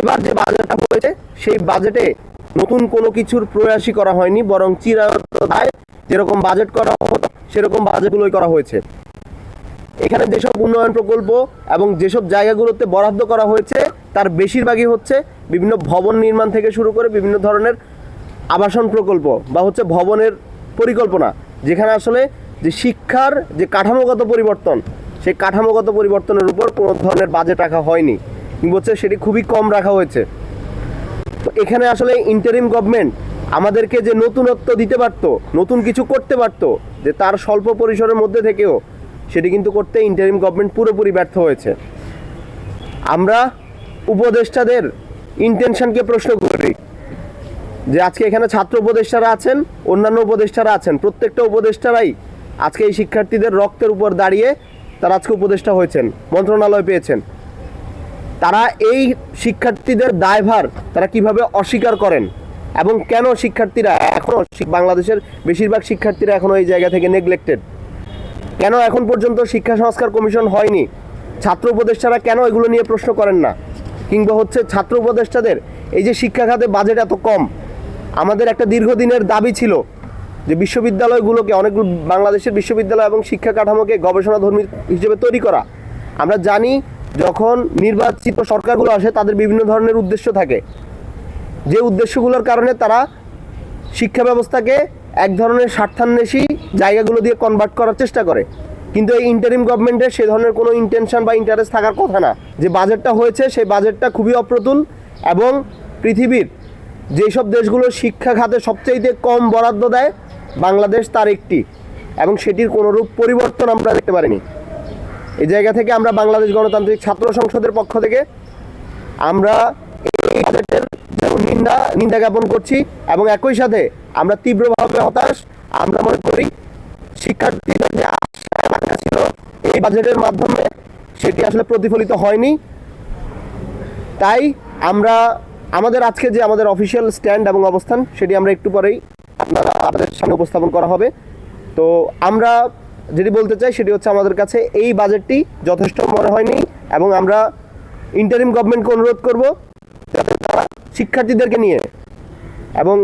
এবার যে বাজেটটা হয়েছে, সেই বাজেটে নতুন কোনো কিছুর প্রয়াসই করা হয়নি, বরং চিরায়ত দায় যেরকম বাজেট করা হতো, সেরকম বাজেটগুলোই করা হয়েছে। এখানে যেসব উন্নয়ন প্রকল্প এবং যেসব জায়গাগুলোতে বরাদ্দ করা হয়েছে, তার বেশিরভাগই হচ্ছে বিভিন্ন ভবন নির্মাণ থেকে শুরু করে বিভিন্ন ধরনের আবাসন প্রকল্প বা হচ্ছে ভবনের পরিকল্পনা, যেখানে আসলে যে শিক্ষার যে কাঠামোগত পরিবর্তন, সেই কাঠামোগত পরিবর্তনের উপর কোনো ধরনের বাজেট রাখা হয়নি। কিংবা হচ্ছে সেটি খুবই কম রাখা হয়েছে। তো এখানে আসলে ইন্টারিম গভর্নমেন্ট আমাদেরকে যে নতুনত্ব দিতে পারতো, নতুন কিছু করতে পারতো, যে তার স্বল্প পরিসরের মধ্যে থেকেও সেটি কিন্তু করতে ইন্টারিম গভর্নমেন্ট পুরোপুরি ব্যর্থ হয়েছে। আমরা উপদেষ্টাদের ইন্টেনশনকে প্রশ্ন করি যে আজকে এখানে ছাত্র উপদেষ্টারা আছেন, অন্যান্য উপদেষ্টারা আছেন, প্রত্যেকটা উপদেষ্টারাই আজকে এই শিক্ষার্থীদের রক্তের উপর দাঁড়িয়ে তারা আজকে উপদেষ্টা হয়েছেন, মন্ত্রণালয় পেয়েছেন। তারা এই শিক্ষার্থীদের দায়ভার তারা কীভাবে অস্বীকার করেন? এবং কেন শিক্ষার্থীরা এখনও বাংলাদেশের বেশিরভাগ শিক্ষার্থীরা এখনও এই জায়গা থেকে নেগলেক্টেড কেন এখন পর্যন্ত শিক্ষা সংস্কার কমিশন হয়নি? ছাত্র উপদেষ্টারা কেন এগুলো নিয়ে প্রশ্ন করেন না? কিংবা হচ্ছে ছাত্র উপদেষ্টাদের এই যে শিক্ষা খাতে বাজেট এত কম? আমাদের একটা দীর্ঘদিনের দাবি ছিল যে বিশ্ববিদ্যালয়গুলোকে অনেকগুলো বাংলাদেশের বিশ্ববিদ্যালয় এবং শিক্ষা কাঠামোকে গবেষণাধর্মী হিসেবে তৈরি করা। আমরা জানি যখন নির্বাচিত সরকারগুলো আসে, তাদের বিভিন্ন ধরনের উদ্দেশ্য থাকে। যে উদ্দেশ্যগুলোর কারণে তারা শিক্ষা ব্যবস্থাকে এক ধরনের স্বার্থান্বেষী জায়গাগুলো দিয়ে কনভার্ট করার চেষ্টা করে। কিন্তু এই ইন্টারিম গভর্নমেন্টের সে ধরনের কোনো ইন্টেনশন বা ইন্টারেস্ট থাকার কথা না। যে বাজেটটা হয়েছে, সেই বাজেটটা খুবই অপ্রতুল এবং পৃথিবীর যেসব দেশগুলো শিক্ষা খাতে সবচাইতে কম বরাদ্দ দেয়, বাংলাদেশ তার একটি এবং সেটির কোনোরূপ পরিবর্তন আমরা দেখতে পারিনি। এই জায়গা থেকে আমরা বাংলাদেশ গণতান্ত্রিক ছাত্র সংসদের পক্ষ থেকে আমরা এই বাজেটের নিন্দা নিন্দা জ্ঞাপন করছি এবং একই সাথে আমরা তীব্রভাবে হতাশ। আমরা মনে করি শিক্ষার্থীদের যে আশা ছিল এই বাজেটের মাধ্যমে সেটি আসলে প্রতিফলিত হয়নি। তাই আমরা, আমাদের আজকে যে আমাদের অফিসিয়াল স্ট্যান্ড এবং অবস্থান, সেটি আমরা একটু পরেই আপনারা আপনাদের সামনে উপস্থাপন করা হবে। তো আমরা যেটি বলতে চাই সেটি হচ্ছে আমাদের কাছে এই বাজেটটি যথেষ্ট মনে হয়নি এবং আমরা ইন্টারিম গভর্নমেন্টকে অনুরোধ করব যাতে তারা শিক্ষার্থীদেরকে নিয়ে এবং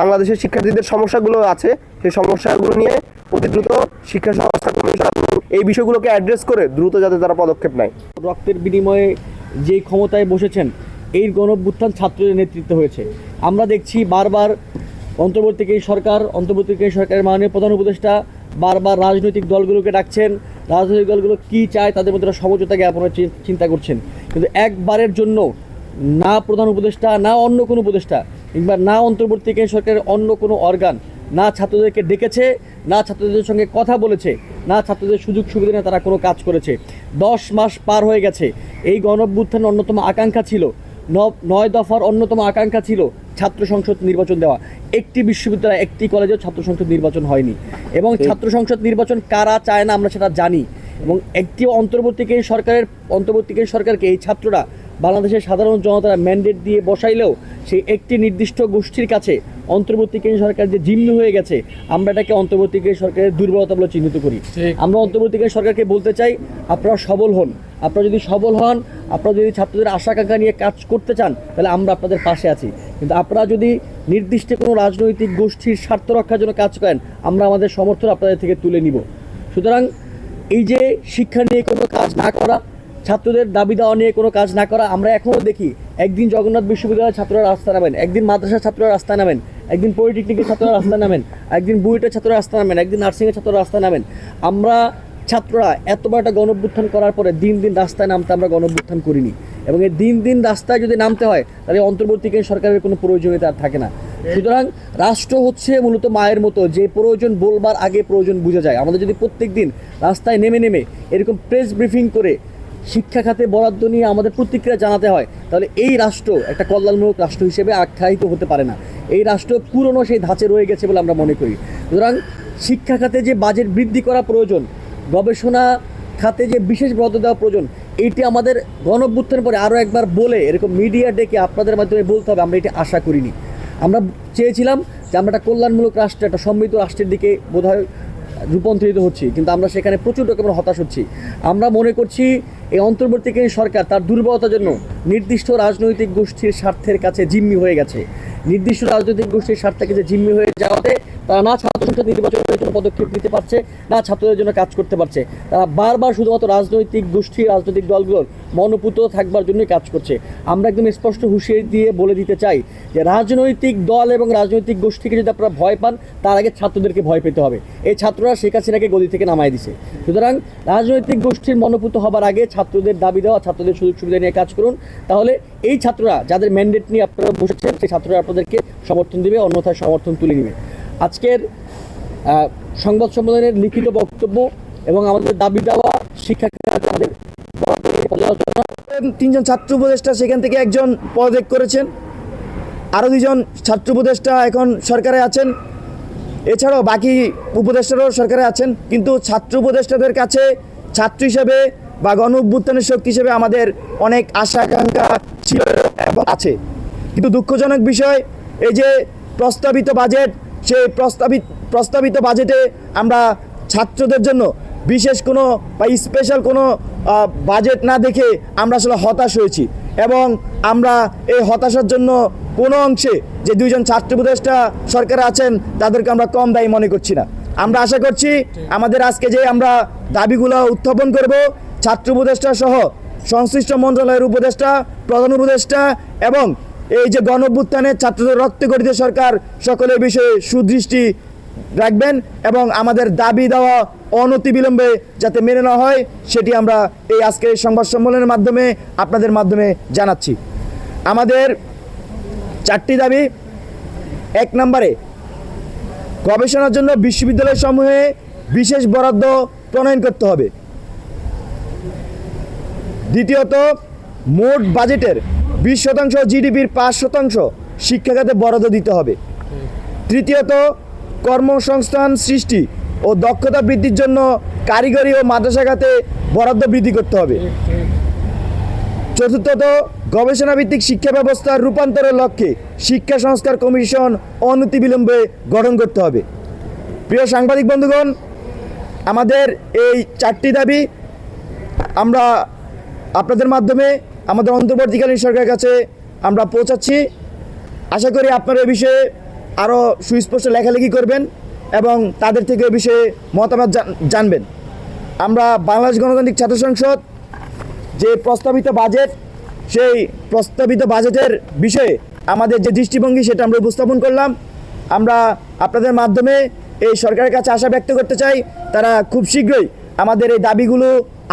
বাংলাদেশের শিক্ষার্থীদের সমস্যাগুলো আছে, সেই সমস্যাগুলো নিয়ে অতি দ্রুত শিক্ষা সংস্থা কমিশন এই বিষয়গুলোকে অ্যাড্রেস করে দ্রুত যাতে তারা পদক্ষেপ নেয়। রক্তের বিনিময়ে যেই ক্ষমতায় বসেছেন এই গণভ্যুত্থান ছাত্রদের নেতৃত্বে হয়েছে। আমরা দেখছি বারবার অন্তর্বর্তীকালীন সরকার, অন্তর্বর্তীকালীন সরকারের মাননীয় প্রধান উপদেষ্টা বারবার রাজনৈতিক দলগুলোকে ডাকছেন, রাজনৈতিক দলগুলো কী চায় তাদের মধ্যে সমঝোতা জ্ঞাপনের চিন্তা করছেন। কিন্তু একবারের জন্য না প্রধান উপদেষ্টা, না অন্য কোনো উপদেষ্টা, কিংবা না অন্তর্বর্তীকালীন সরকারের অন্য কোনো অর্গান না ছাত্রদেরকে ডেকেছে, না ছাত্রদের সঙ্গে কথা বলেছে, না ছাত্রদের সুযোগ সুবিধা নিয়ে তারা কোনো কাজ করেছে। দশ মাস পার হয়ে গেছে। এই গণভ্যুত্থানের অন্যতম আকাঙ্ক্ষা ছিল। নয় দফার অন্যতম আকাঙ্ক্ষা ছিল। ছাত্র সংসদ নির্বাচন দেওয়া। একটি বিশ্ববিদ্যালয় একটি কলেজেও ছাত্র সংসদ নির্বাচন হয়নি। এবং ছাত্র সংসদ নির্বাচন কারা চায় না আমরা সেটা জানি। এবং একটি অন্তর্বর্তীকালীন সরকারের অন্তর্বর্তীকালীন সরকারকে এই ছাত্ররা বাংলাদেশের সাধারণ জনতারা ম্যান্ডেট দিয়ে বসাইলেও সেই একটি নির্দিষ্ট গোষ্ঠীর কাছে অন্তর্বর্তীকালীন সরকার যে জিম্মি হয়ে গেছে আমরা এটাকে অন্তর্বর্তীকালীন সরকারের দুর্বলতা বলে চিহ্নিত করি। আমরা অন্তর্বর্তীকালীন সরকারকে বলতে চাই আপনারা সবল হন। আপনারা যদি সবল হন আপনারা যদি ছাত্রদের আশা আকাঙ্ক্ষা নিয়ে কাজ করতে চান তাহলে আমরা আপনাদের পাশে আছি। কিন্তু আপনারা যদি নির্দিষ্ট কোনো রাজনৈতিক গোষ্ঠীর স্বার্থ রক্ষার জন্য কাজ করেন, আমরা আমাদের সমর্থন আপনাদের থেকে তুলে নিব। সুতরাং এই যে শিক্ষা নিয়ে কোনো কাজ না করা, ছাত্রদের দাবি দেওয়া নিয়ে কোনো কাজ না করা, আমরা এখনও দেখি একদিন জগন্নাথ বিশ্ববিদ্যালয়ের ছাত্ররা রাস্তা নামেন, একদিন মাদ্রাসার ছাত্ররা রাস্তা নামেন, একদিন পলিটেকনিকের ছাত্ররা রাস্তা নামেন, একদিন বুয়েটের ছাত্ররা রাস্তা নামেন, একদিন নার্সিংয়ের ছাত্ররা রাস্তা নামেন। আমরা ছাত্ররা এত বড় একটা গণভ্যুত্থান করার পরে দিন দিন রাস্তায় নামতে আমরা গণভ্যুত্থান করিনি। এবং এই দিন দিন রাস্তায় যদি নামতে হয়, তাহলে অন্তর্বর্তীকালীন সরকারের কোনো প্রয়োজনীয়তা আর থাকে না। সুতরাং রাষ্ট্র হচ্ছে মূলত মায়ের মতো, যে প্রয়োজন বলবার আগে প্রয়োজন বোঝা যায়। আমাদের যদি প্রত্যেক দিন রাস্তায় নেমে নেমে এরকম প্রেস ব্রিফিং করে শিক্ষা খাতে বরাদ্দ নিয়ে আমাদের প্রতিক্রিয়া জানাতে হয়, তাহলে এই রাষ্ট্র একটা কল্যাণমূলক রাষ্ট্র হিসেবে আখ্যায়িত হতে পারে না। এই রাষ্ট্র পুরনো সেই ধাঁচে রয়ে গেছে বলে আমরা মনে করি। সুতরাং শিক্ষা খাতে যে বাজেট বৃদ্ধি করা প্রয়োজন গবেষণা খাতে যে বিশেষ বরাদ্দ দেওয়া প্রয়োজন এইটি আমাদের গণভ্যুত্থানের পরে আরও একবার বলে এরকম মিডিয়া ডেকে আপনাদের মাধ্যমে বলতে হবে, আমরা এটি আশা করিনি। আমরা চেয়েছিলাম যে আমরা একটা কল্যাণমূলক রাষ্ট্র, একটা সমৃদ্ধ রাষ্ট্রের দিকে বোধহয় রূপান্তরিত হচ্ছি, কিন্তু আমরা সেখানে প্রচুর রকমের হতাশ হচ্ছি। আমরা মনে করছি এই অন্তর্বর্তীকালীন সরকার তার দুর্বলতার জন্য নির্দিষ্ট রাজনৈতিক গোষ্ঠীর স্বার্থের কাছে জিম্মি হয়ে গেছে। নির্দিষ্ট রাজনৈতিক গোষ্ঠীর স্বার্থের কাছে জিম্মি হয়ে যাওয়াতে তারা না ছাত্র সংসদ নির্বাচনের জন্য পদক্ষেপ নিতে পারছে, না ছাত্রদের জন্য কাজ করতে পারছে। তারা বারবার শুধুমাত্র রাজনৈতিক গোষ্ঠী, রাজনৈতিক দলগুলোর মনোপুত থাকবার জন্যই কাজ করছে। আমরা একদম স্পষ্ট হুঁশিয়ারি দিয়ে বলে দিতে চাই যে, রাজনৈতিক দল এবং রাজনৈতিক গোষ্ঠীকে যদি আপনারা ভয় পান, তার আগে ছাত্রদেরকে ভয় পেতে হবে। এই ছাত্ররা শেখ হাসিনাকে গদি থেকে নামায় দিছে। সুতরাং রাজনৈতিক গোষ্ঠীর মনোপুত হবার আগে ছাত্রদের দাবি দেওয়া, ছাত্রদের সুযোগ সুবিধা নিয়ে কাজ করুন। তাহলে এই ছাত্ররা যাদের ম্যান্ডেট নিয়ে আপনারা বসেছেন, সেই ছাত্ররা আপনাদেরকে সমর্থন দিবে, অন্যথায় সমর্থন তুলে নেবে। আজকের সংবাদ সম্মেলনের লিখিত বক্তব্য এবং আমাদের দাবি দেওয়া শিক্ষা খাতে পর্যালোচনা তিনজন ছাত্র উপদেষ্টা সেখান থেকে একজন পদত্যাগ করেছেন। আরও দুজন ছাত্র উপদেষ্টা এখন সরকারে আছেন। এছাড়াও বাকি উপদেষ্টারাও সরকারে আছেন। কিন্তু ছাত্র উপদেষ্টাদের কাছে ছাত্র হিসেবে বা গণ অভ্যুত্থানের শক্তি হিসেবে আমাদের অনেক আশা আকাঙ্ক্ষা ছিল এবং আছে। কিন্তু দুঃখজনক বিষয়, এই যে প্রস্তাবিত বাজেট সেই প্রস্তাবিত প্রস্তাবিত বাজেটে আমরা ছাত্রদের জন্য বিশেষ কোনো বা স্পেশাল কোনো বাজেট না দেখে আমরা আসলে হতাশ হয়েছি। এবং আমরা এই হতাশার জন্য কোনো অংশে যে দুইজন ছাত্র উপদেষ্টা সরকারে আছেন, তাদেরকে আমরা কম দায়ী মনে করছি না। আমরা আশা করছি আমাদের আজকে যে আমরা দাবিগুলো উত্থাপন করব, ছাত্র উপদেষ্টা সহ সংশ্লিষ্ট মন্ত্রণালয়ের উপদেষ্টা, প্রধান উপদেষ্টা এবং এই যে গণ অভ্যুত্থানে ছাত্রদের রক্ত গঠিত সরকার সকলের বিষয়ে সুদৃষ্টি রাখবেন এবং আমাদের দাবি দেওয়া অনতিবিলম্বে যাতে মেনে নেওয়া হয়, সেটি আমরা এই আজকের সংবাদ সম্মেলনের মাধ্যমে আপনাদের মাধ্যমে জানাচ্ছি। আমাদের চারটি দাবি। এক নম্বরে, গবেষণার জন্য বিশ্ববিদ্যালয় সমূহে বিশেষ বরাদ্দ প্রণয়ন করতে হবে। দ্বিতীয়ত, মোট বাজেটের বিশ শতাংশ জিডিপির পাঁচ শতাংশ শিক্ষাখাতে বরাদ্দ দিতে হবে। তৃতীয়ত, কর্মসংস্থান সৃষ্টি ও দক্ষতা বৃদ্ধির জন্য কারিগরি ও মাদ্রাসা খাতে বরাদ্দ বৃদ্ধি করতে হবে। চতুর্থত গবেষণা ভিত্তিক শিক্ষা ব্যবস্থার রূপান্তরের লক্ষ্যে শিক্ষা সংস্কার কমিশন অনতিবিলম্বে গঠন করতে হবে। প্রিয় সাংবাদিক বন্ধুগণ, আমাদের এই চারটি দাবি আমরা আপনাদের মাধ্যমে আমাদের অন্তর্বর্তীকালীন সরকারের কাছে আমরা পৌঁছাচ্ছি। আশা করি আপনারা এ বিষয়ে আরও সুস্পষ্ট লেখালেখি করবেন এবং তাদের থেকে এ বিষয়ে মতামত জানবেন। আমরা বাংলাদেশ গণতান্ত্রিক ছাত্র সংসদ যে প্রস্তাবিত বাজেট, সেই প্রস্তাবিত বাজেটের বিষয়ে আমাদের যে দৃষ্টিভঙ্গি সেটা আমরা উপস্থাপন করলাম। আমরা আপনাদের মাধ্যমে এই সরকারের কাছে আশা ব্যক্ত করতে চাই, তারা খুব শীঘ্রই আমাদের এই দাবিগুলো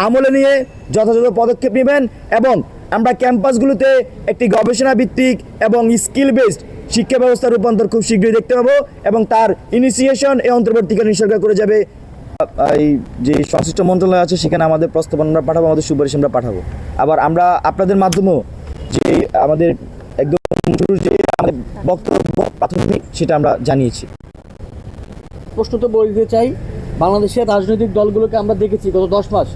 আমলে নিয়ে যথাযথ পদক্ষেপ নেবেন এবং আমরা ক্যাম্পাসগুলোতে একটি গবেষণা ভিত্তিক এবং স্কিল বেসড শিক্ষা ব্যবস্থার রূপান্তর খুব শীঘ্রই দেখতে পাবো এবং তার ইনিশিয়েশন এই অন্তর্বর্তীকালীন সরকার করে যাবে। এই যে সংশ্লিষ্ট মন্ত্রণালয় আছে, সেখানে আমাদের প্রস্তাবনা আমরা পাঠাবো, আমাদের সুপারিশ আমরা পাঠাবো। আবার আমরা আপনাদের মাধ্যমেও যে আমাদের একদম যে আমাদের বক্তব্য, প্রাথমিক সেটা আমরা জানিয়েছি। স্পষ্টত বলে দিতে চাই, বাংলাদেশের রাজনৈতিক দলগুলোকে আমরা দেখেছি গত দশ মাস।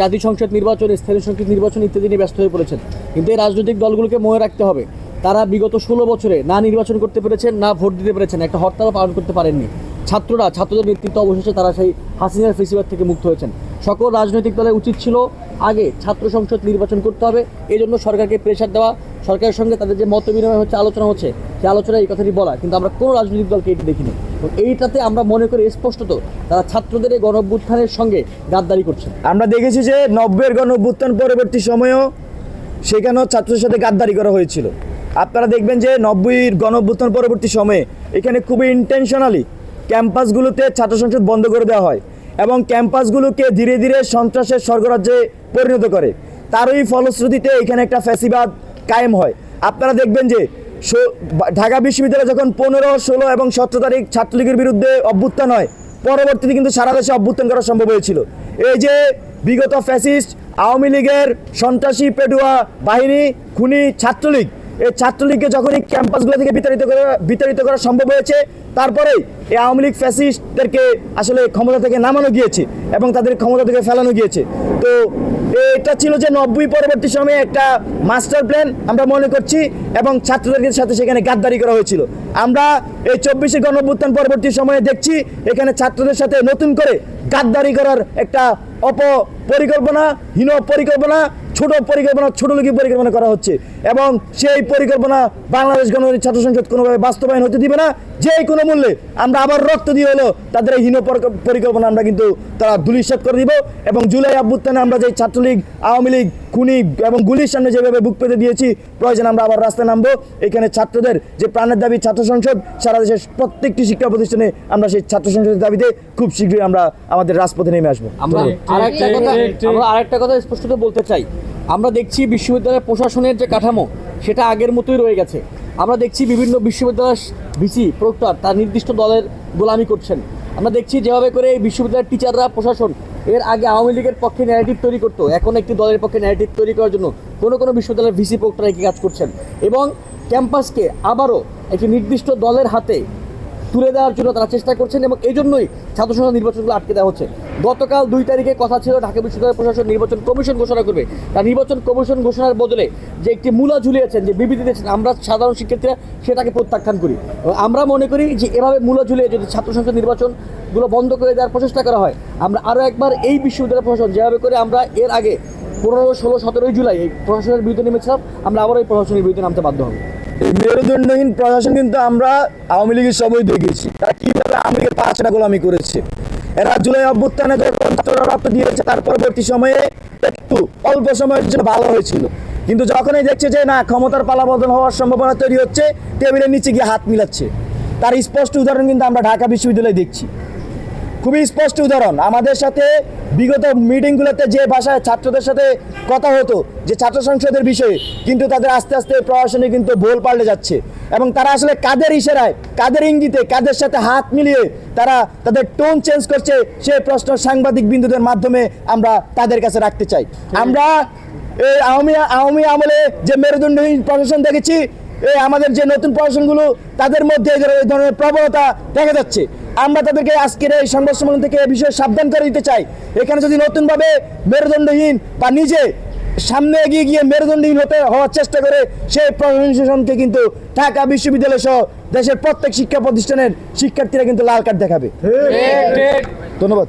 জাতীয় সংসদ নির্বাচন, স্থানীয় সংসদ নির্বাচন ইত্যাদি নিয়ে ব্যস্ত হয়ে পড়েছেন। কিন্তু এই রাজনৈতিক দলগুলোকে মনে রাখতে হবে, তারা বিগত ষোলো বছরে না নির্বাচন করতে পেরেছেন, না ভোট দিতে পেরেছেন, একটা হরতালও পালন করতে পারেননি। ছাত্ররা, ছাত্রদের নেতৃত্ব অবশেষে তারা সেই হাসিনার ফেসিবাদ থেকে মুক্ত হয়েছেন। সকল রাজনৈতিক দলের উচিত ছিল, আগে ছাত্র সংসদ নির্বাচন করতে হবে এই জন্য সরকারকে প্রেশার দেওয়া সরকারের সঙ্গে তাদের যে মত বিনিময় হচ্ছে, আলোচনা হচ্ছে সেই আলোচনায় এই কথাটি বলা। কিন্তু আমরা কোনো রাজনৈতিক দলকে এটি দেখিনি। এইটাতে আমরা মনে করি স্পষ্টত তারা ছাত্রদের এই গণঅভ্যুত্থানের সঙ্গে গাদ্দারি করছে। আমরা দেখেছি যে নব্বইয়ের গণভ্যুত্থান পরবর্তী সময়েও সেখানেও ছাত্রদের সাথে গাদ্দারি করা হয়েছিল। আপনারা দেখবেন যে নব্বইয়ের গণ অভ্যুত্থান পরবর্তী সময়ে এখানে খুবই ইন্টেনশনালি ক্যাম্পাসগুলোতে ছাত্র সংসদ বন্ধ করে দেওয়া হয় এবং ক্যাম্পাসগুলোকে ধীরে ধীরে সন্ত্রাসের স্বর্গরাজ্যে পরিণত করে। তারই ফলশ্রুতিতে এখানে একটা ফ্যাসিবাদ কায়েম হয়। আপনারা দেখবেন যে ঢাকা বিশ্ববিদ্যালয়ে যখন পনেরো, ষোলো এবং সতেরো তারিখ ছাত্রলীগের বিরুদ্ধে অভ্যুত্থান হয়, পরবর্তীতে কিন্তু সারা দেশে অভ্যুত্থান করা সম্ভব হয়েছিল। এই যে বিগত ফ্যাসিস্ট, আওয়ামী লীগের সন্ত্রাসী পেডুয়া বাহিনী, খুনি, ছাত্রলীগ এই ছাত্রলীগকে যখনই ক্যাম্পাসগুলো থেকে বিতাড়িত করা বিতাড়িত করা সম্ভব হয়েছে তারপরেই এই আওয়ামী লীগ ফ্যাসিস্টদেরকে আসলে ক্ষমতা থেকে নামানো গিয়েছে এবং তাদের ক্ষমতা থেকে ফেলানো গিয়েছে। তো এটা ছিল যে নব্বই পরবর্তী সময়ে একটা মাস্টার প্ল্যান আমরা মনে করছি এবং ছাত্রদের সাথে সেখানে গাদ্দারি করা হয়েছিল। আমরা এই চব্বিশে গণঅভ্যুত্থান পরবর্তী সময়ে দেখছি এখানে ছাত্রদের সাথে নতুন করে গাদ্দারি করার একটা অপ পরিকল্পনা হীন পরিকল্পনা ছোট পরিকল্পনা, ছোট লোকী পরিকল্পনা করা হচ্ছে। এবং সেই পরিকল্পনা বাংলাদেশ গণতান্ত্রিক ছাত্র সংসদ কোনোভাবে বাস্তবায়ন হতে দিবে না। যে কোনো মূল্যে আমরা আবার রক্ত দিয়ে হলো তাদের এই হীন পরিকল্পনা আমরা কিন্তু তারা দুলিশ্বাদ করে দিব। এবং জুলাই আব্বুত্তানে আমরা যে ছাত্রলীগ, আওয়ামী লীগ খুনি এবং গুলির সামনে যেভাবে বুক পেতে দিয়েছি প্রয়োজন আমরা আবার রাস্তায় নামবো। এখানে ছাত্রদের যে প্রাণের দাবি ছাত্র সংসদ সারা দেশের প্রত্যেকটি শিক্ষা প্রতিষ্ঠানে আমরা সেই ছাত্র সংসদের দাবিতে খুব শীঘ্রই আমরা আমাদের রাজপথে নেমে আসব। আমরা আরেকটা কথা। আমরা আরেকটা কথা স্পষ্টত বলতে চাই। আমরা দেখছি বিশ্ববিদ্যালয়ের প্রশাসনের যে কাঠামো সেটা আগের মতোই রয়ে গেছে। আমরা দেখছি বিভিন্ন বিশ্ববিদ্যালয়ের ভিসি প্রক্টর তার নির্দিষ্ট দলের গোলামি করছেন। আমরা দেখছি যেভাবে করে এই বিশ্ববিদ্যালয়ের টিচাররা প্রশাসন এর আগে আওয়ামী লীগের পক্ষে ন্যারেটিভ তৈরি করতো। এখন একটি দলের পক্ষে ন্যারেটিভ তৈরি করার জন্য কোনো কোনো বিশ্ববিদ্যালয়ের ভিসি পোক্টরা একই কাজ করছেন। এবং ক্যাম্পাসকে আবারও একটি নির্দিষ্ট দলের হাতে তুলে দেওয়ার জন্য তারা চেষ্টা করছেন এবং এই জন্যই ছাত্র সংসদ নির্বাচনগুলো আটকে দেওয়া হচ্ছে। গতকাল দুই তারিখে কথা ছিল ঢাকা বিশ্ববিদ্যালয় প্রশাসন নির্বাচন কমিশন ঘোষণা করবে। তার নির্বাচন কমিশন ঘোষণার বদলে যে একটি মূলা ঝুলিয়েছেন, যে বিবৃতি দিয়েছেন, আমরা সাধারণ শিক্ষার্থীরা সেটাকে প্রত্যাখ্যান করি। আমরা মনে করি যে এভাবে মূলা ঝুলিয়ে যদি ছাত্র সংসদ নির্বাচনগুলো বন্ধ করে দেওয়ার প্রচেষ্টা করা হয়, আমরা আরও একবার এই বিশ্ববিদ্যালয় প্রশাসন যেভাবে করে আমরা এর আগে পনেরো, ষোলো সতেরোই জুলাই এই প্রশাসনের বিরুদ্ধে নেমেছিলাম আমরা আবার এই প্রশাসনের বিরুদ্ধে নামতে বাধ্য হব। মেরুদণ্ডহীন প্রশাসন কিন্তু আমরা আওয়ামী লীগের সবই দেখেছি তারা কীভাবে আওয়ামী লীগের পাঁচটা গোলামি করেছে? এরা জুলাই অভ্যুত্থানে যখন দিয়েছে, তার পরবর্তী সময়ে একটু অল্প সময়ের জন্য ভালো হয়েছিল। কিন্তু যখনই দেখছে যে, না, ক্ষমতার পালাবদল হওয়ার সম্ভাবনা তৈরি হচ্ছে, টেবিলের নিচে গিয়ে হাত মিলাচ্ছে। তার স্পষ্ট উদাহরণ কিন্তু আমরা ঢাকা বিশ্ববিদ্যালয়ে দেখছি। খুবই স্পষ্ট উদাহরণ। আমাদের সাথে বিগত মিটিংগুলোতে যে ভাষায় ছাত্রদের সাথে কথা হতো যে ছাত্র সংসদের বিষয়ে কিন্তু তাদের আস্তে আস্তে প্রশাসনে কিন্তু ভুল পাল্টে যাচ্ছে। এবং তারা আসলে কাদের ইশারায় কাদের ইঙ্গিতে কাদের সাথে হাত মিলিয়ে তারা তাদের টোন চেঞ্জ করছে সে প্রশ্ন সাংবাদিক বিন্দুদের মাধ্যমে আমরা তাদের কাছে রাখতে চাই। আমরা এই আওয়ামী আওয়ামী আমলে যে মেরুদণ্ডহীন প্রশাসন দেখেছি এই আমাদের যে নতুন প্রশাসনগুলো তাদের মধ্যে এই ধরনের- প্রবণতা দেখা যাচ্ছে। আমরা তাদেরকে আজকের এই সংবাদ সম্মেলন থেকে এই বিষয়ে সাবধান করে দিতে চাই। এখানে যদি নতুনভাবে মেরুদণ্ডহীন বা নিজে সামনে এগিয়ে গিয়ে মেরুদণ্ডহীন হতে হওয়ার চেষ্টা করে সেই প্রশাসনকে কিন্তু ঢাকা বিশ্ববিদ্যালয় সহ দেশের প্রত্যেক শিক্ষা প্রতিষ্ঠানের শিক্ষার্থীরা কিন্তু লাল কার্ড দেখাবে। ধন্যবাদ।